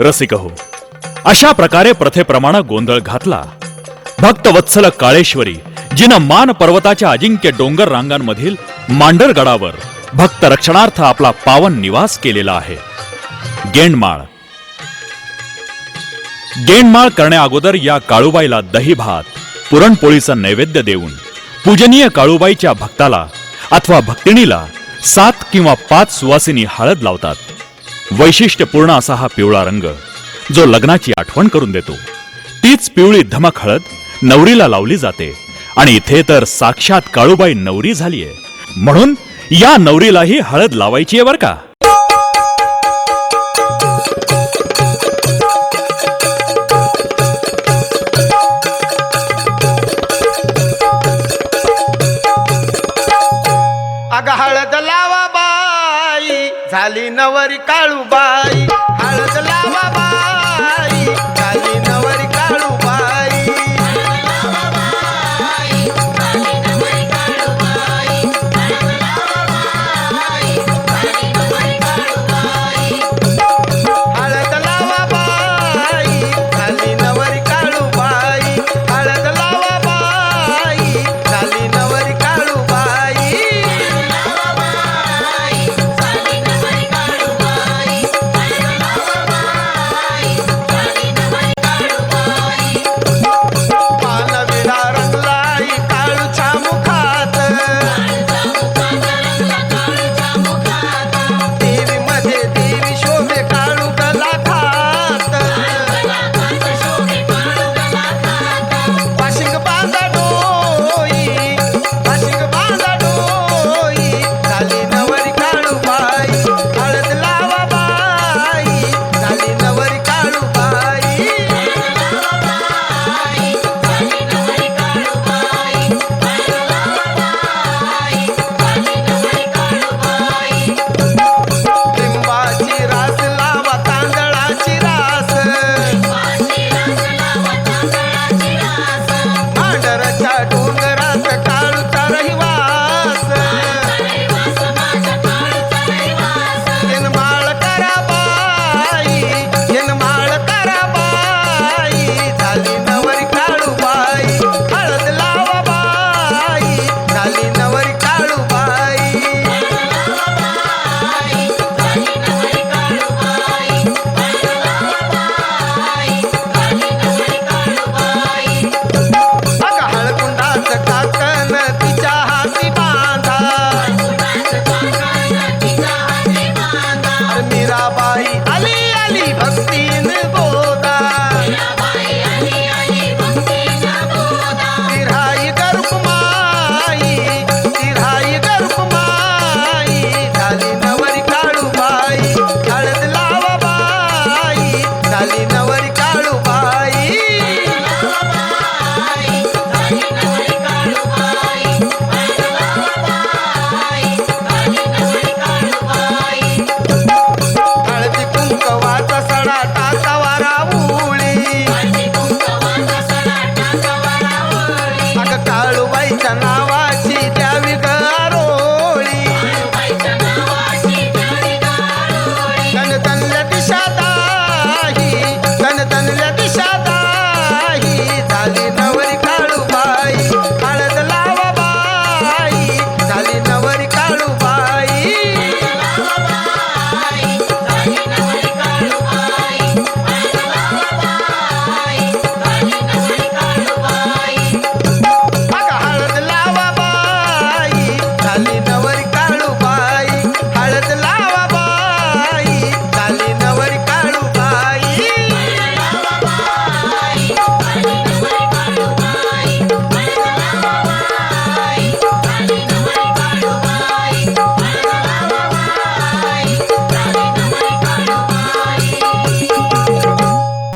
रसिक हो. अशा प्रकारे प्रथेप्रमाणे गोंधळ घातला. भक्त वत्सल काळेश्वरी जिनं मान पर्वताच्या अजिंक्य डोंगर रांगांमधील मांडरगडावर भक्त रक्षणार्थ आपला पावन निवास केलेला आहे. गेंडमाळ. गेंडमाळ करण्या अगोदर या काळूबाईला दही भात पुरणपोळीचा नैवेद्य देऊन पूजनीय काळूबाईच्या भक्ताला अथवा भक्तिणीला सात किंवा पाच सुवासिनी हळद लावतात. वैशिष्ट्यपूर्ण असा हा पिवळा रंग जो लग्नाची आठवण करून देतो. तीच पिवळी धमक हळद नवरीला लावली जाते आणि इथे तर साक्षात काळूबाई नवरी झालीये. म्हणून या नवरीलाही हळद लावायची आहे बर का? झाली नवरी काळूबाई. बाई आली आली भक्तीन गोदा तिराई गर्भ माई तिराई गर्भ माई झाली नवरी काळू बाई हळद लावा बाई झाली